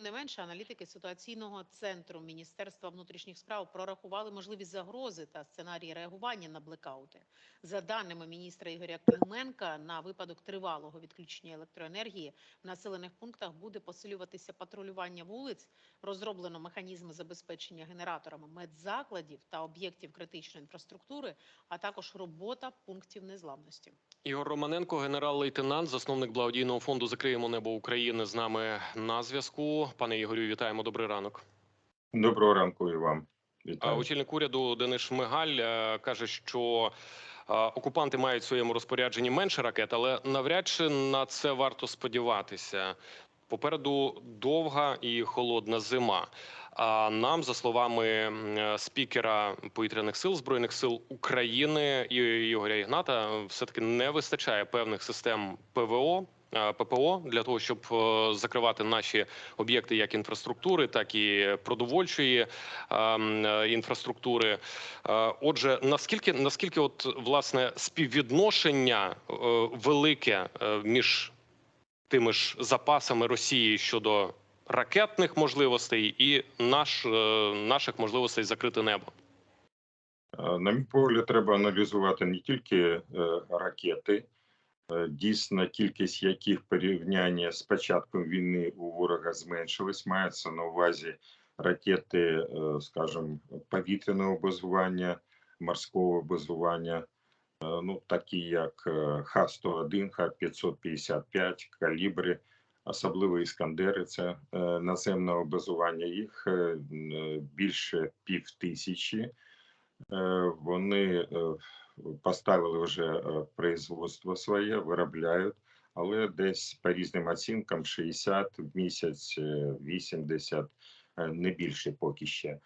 не менше, аналітики ситуаційного центру Міністерства внутрішніх справ прорахували можливість загрози та сценарії реагування на блекаути. За даними міністра Ігоря Клименка, на випадок тривалого відключення електроенергії в населених пунктах буде посилюватися патрулювання вулиць, розроблено механізми забезпечення генераторами медзакладів та об'єктів критичної інфраструктури, а також робота пунктів незламності. Ігор Романенко, генерал-лейтенант, засновник благодійного фонду Закриємо небо України з нами на зв'язку. Пане Ігорю, вітаємо. Добрий ранок. Доброго ранку і вам. Вітаю. очільник уряду Денис Шмигаль е, каже, що е, окупанти мають в своєму розпорядженні менше ракет, але навряд чи на це варто сподіватися. Попереду довга і холодна зима. А нам, за словами е, спікера повітряних сил збройних сил України і Ігоря Ігната, все таки не вистачає певних систем ПВО. Е, ППО для того, щоб е, закривати наші об'єкти як інфраструктури, так і продовольчої е, інфраструктури. Отже, наскільки наскільки, от власне співвідношення велике між тими ж запасами Росії щодо ракетних можливостей і наш, наших можливостей закрити небо? На мій погляд, треба аналізувати не тільки ракети, дійсно кількість яких порівняння з початком війни у ворога зменшилась. Мається на увазі ракети, е, скажімо, повітряного базування, морського базування, е, ну такі як е, Х-101, Х-555, калібри. Особливо іскандери, це е, наземного базування. Їх е, е, більше пів тисячі. Е, Вони е, поставили вже е, производство своє, виробляють, але десь по різним оцінкам 60 в місяць, е, 80, е, не більше поки ще.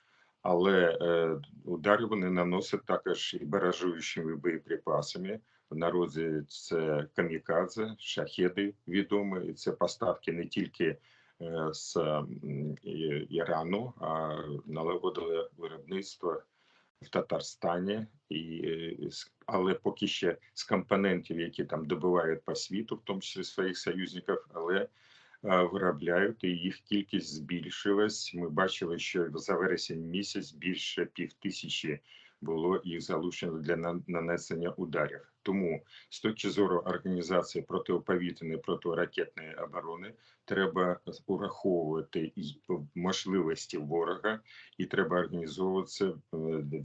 Але е, удари вони наносять також і баражуючими боєприпасами. В народі це камікадзе, шахеди відомі, і це поставки не тільки е, з Ірану, а налагодили виробництво в Татарстані, і, е, але поки ще з компонентів, які там добувають по світу, в тому числі своїх союзників, але е, виробляють, і їх кількість збільшилась. Ми бачили, що за вересень місяць більше пів тисячі було їх залучено для на- нанесення ударів. Тому з точки зору організації протиповітряної протиракетної оборони треба ураховувати і можливості ворога, і треба організовуватися е,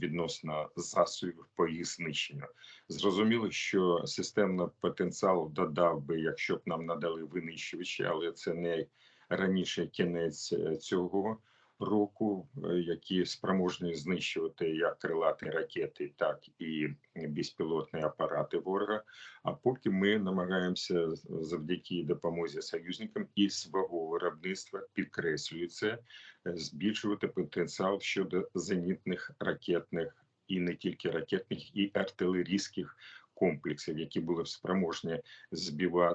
відносно засобів по їх знищенню. Зрозуміло, що системний потенціал додав би, якщо б нам надали винищувачі, але це не раніше кінець е, цього року, е, які спроможні знищувати як крилаті ракети, так і безпілотні апарати ворога. А поки ми намагаємося завдяки допомозі союзникам і свого виробництва підкреслюю це, е, збільшувати потенціал щодо зенітних ракетних і не тільки ракетних, і артилерійських комплексів, які були спроможні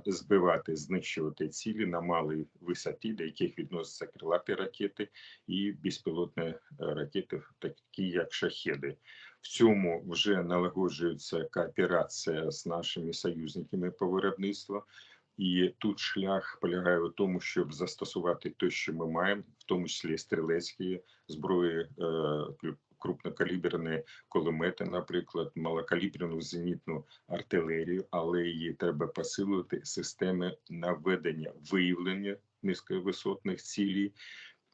збивати, знищувати цілі на малій висоті, до яких відносяться крилаті ракети і безпілотні е, ракети, такі як шахеди. В цьому вже налагоджується кооперація з нашими союзниками по виробництву. І тут шлях полягає у тому, щоб застосувати те, що ми маємо, в тому числі стрілецькі зброї, е, крупнокаліберні кулемети, наприклад, малокаліберну зенітну артилерію, але її треба посилити системи наведення виявлення низьковисотних цілей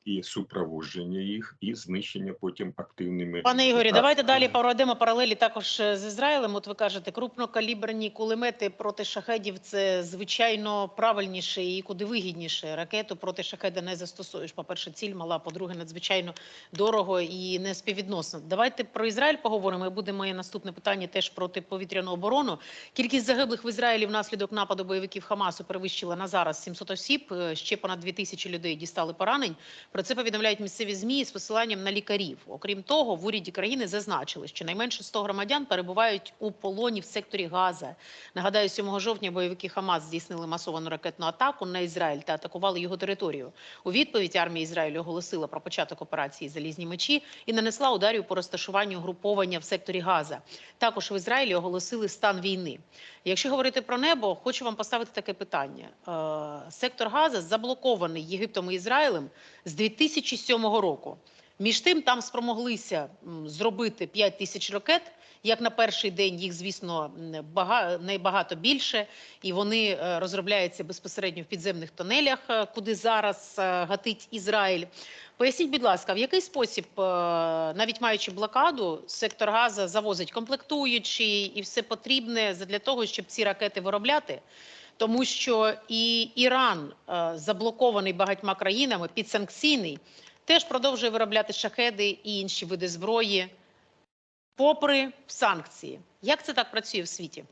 і супроводження їх, і знищення потім активними Пане Ігорі, давайте далі проведемо паралелі також е, з Ізраїлем. От ви кажете, крупнокаліберні кулемети проти шахедів це звичайно правильніше і куди вигідніше. Ракету проти шахеда не застосуєш. По-перше, ціль мала, по-друге, надзвичайно дорого і не співвідносно. Давайте про Ізраїль поговоримо. І буде моє наступне питання теж про повітряну оборону. Кількість загиблих в Ізраїлі внаслідок нападу бойовиків Хамасу перевищила на зараз 700 осіб. Е, Ще понад 2 тисячі людей дістали поранень. Про це повідомляють місцеві змі з посиланням на лікарів. Окрім того, в уряді країни зазначили, що найменше 100 громадян перебувають у полоні в секторі Газа. Нагадаю, 7 жовтня бойовики Хамас здійснили масовану ракетну атаку на Ізраїль та атакували його територію. У відповідь армія Ізраїлю оголосила про початок операції Залізні мечі і нанесла ударів по розташуванню груповання в секторі Газа. Також в Ізраїлі оголосили стан війни. Якщо говорити про небо, хочу вам поставити таке питання: Е, сектор Газа заблокований Єгиптом і Ізраїлем з 2007 року. Між тим там спромоглися зробити 5 тисяч ракет. Як на перший день їх, звісно, небагато більше, і вони е, розробляються безпосередньо в підземних тунелях, е, куди зараз е, гатить Ізраїль. Поясніть, будь ласка, в який спосіб, навіть маючи блокаду, сектор Газа завозить комплектуючі і все потрібне для того, щоб ці ракети виробляти? Тому що і Іран е, заблокований багатьма країнами, підсанкційний, теж продовжує виробляти шахеди і інші види зброї, попри санкції. Як це так працює в світі?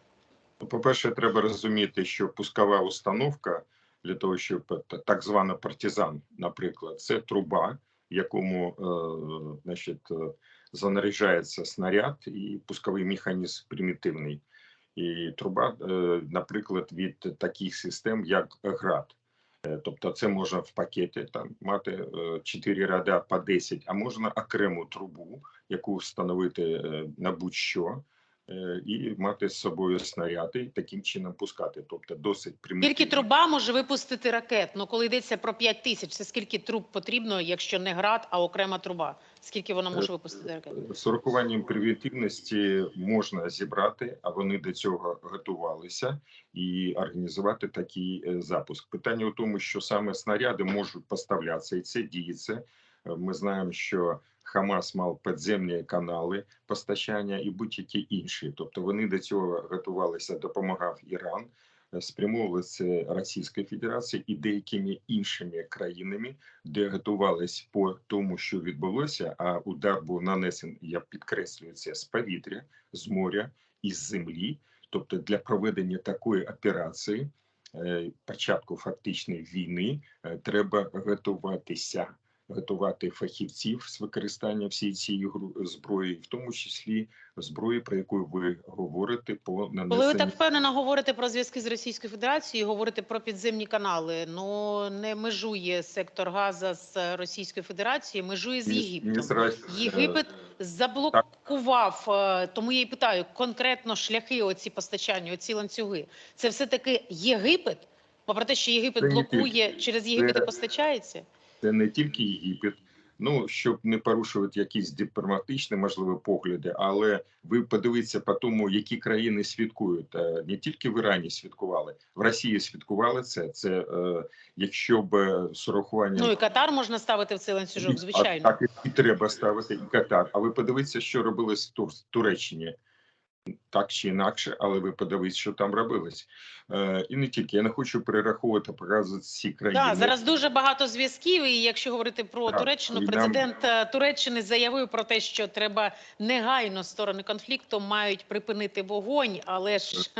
Ну, По-перше, треба розуміти, що пускова установка для того, щоб так звана партизан, наприклад, це труба, в якому е, значить, е, занаряджається снаряд і пусковий механізм примітивний. І труба, е, наприклад, від таких систем, як ГРАД. Е, Тобто, це можна в пакеті там мати е, 4 рада по 10, а можна окрему трубу, яку встановити е, на будь-що, е, і мати з собою снаряди, і таким чином пускати. Тобто досить Скільки примітивно. труба може випустити ракет? Ну, коли йдеться про 5 тисяч, це скільки труб потрібно, якщо не град, а окрема труба? Скільки вона може випустити ракет? З урахуванням превентивності можна зібрати, а вони до цього готувалися і організувати такий е, запуск. Питання у тому, що саме снаряди можуть поставлятися, і це діється. Е, Ми знаємо, що Хамас мав підземні канали постачання і будь-які інші. Тобто вони до цього готувалися, допомагав Іран. е, це Російської Федерації і деякими іншими країнами, де готувались по тому, що відбулося. А удар був нанесений, я підкреслюю це з повітря, з моря і з землі. Тобто для проведення такої операції, е, початку фактичної війни, е, треба готуватися, готувати фахівців з використання всієї цієї зброї, в тому числі зброї, про яку ви говорите, по Коли ви так впевнено говорите про зв'язки з Російською Федерацією, говорите про підземні канали, ну не межує сектор Газа з Російською Федерацією, межує з Єгиптом. Єгипет заблокував, е, тому я і питаю конкретно шляхи оці постачання, оці ланцюги. Це все таки Єгипет, попри те, що Єгипет блокує через Єгипет і постачається. Це не тільки Єгипет. Ну щоб не порушувати якісь дипломатичні можливі погляди, але ви подивіться по тому, які країни святкують. Е, Не тільки в Ірані святкували, в Росії святкували це. Це е, якщо б е, з урахуванням Ну і Катар можна ставити в цей ланцюжок, А звичайно. Так і- треба ставити і Катар. А ви подивіться, що робилось в Тур... Туреччині. Так чи інакше, але ви подивіться, що там робилось. Е, і не тільки я не хочу перераховувати, показувати всі країни. Так, зараз дуже багато зв'язків. І якщо говорити про Так, Туреччину, і нам- президент е, Туреччини заявив про те, що треба негайно сторони конфлікту мають припинити вогонь, але ж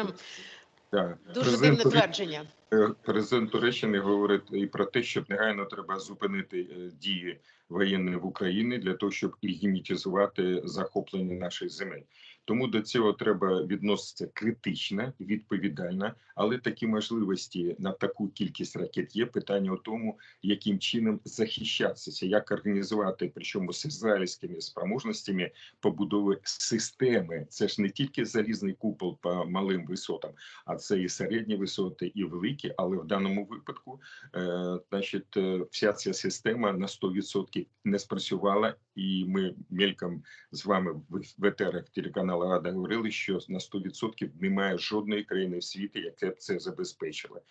Так. дуже Президент дивне твердження. Е, Президент Туреччини говорить і про те, що негайно треба зупинити е, дії воєнні в Україні для того, щоб легімітизувати захоплення наших земель. Тому до цього треба відноситися критично, відповідально, але такі можливості на таку кількість ракет є. Питання у тому, яким чином захищатися, як організувати, причому з ізраїльськими спроможностями побудови системи. Це ж не тільки залізний купол по малим висотам, а це і середні висоти, і великі. Але в даному випадку, е, значить, е, вся ця система на 100% не спрацювала, і ми мельком з вами в етерах телеканалу Рада говорили, що на 100% немає жодної країни в світі, яка б це забезпечила.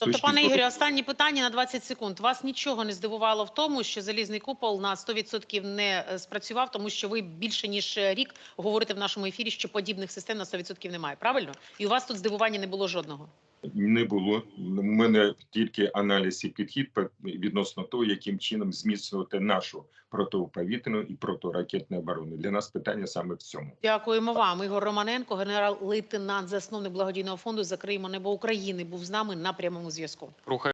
Тобто, пане зору- Ігорю, останнє питання на 20 секунд. Вас нічого не здивувало в тому, що залізний купол на 100% не е, спрацював, тому що ви більше ніж е, рік говорите в нашому ефірі, що подібних систем на 100% немає. Правильно? І у вас тут здивування не було жодного. Не було. У мене тільки аналіз і підхід відносно того, яким чином зміцнювати нашу протиповітряну і протиракетну оборону. Для нас питання саме в цьому. Дякуємо вам. Ігор Романенко, генерал-лейтенант, засновник благодійного фонду Закриємо небо України, був з нами на прямому зв'язку.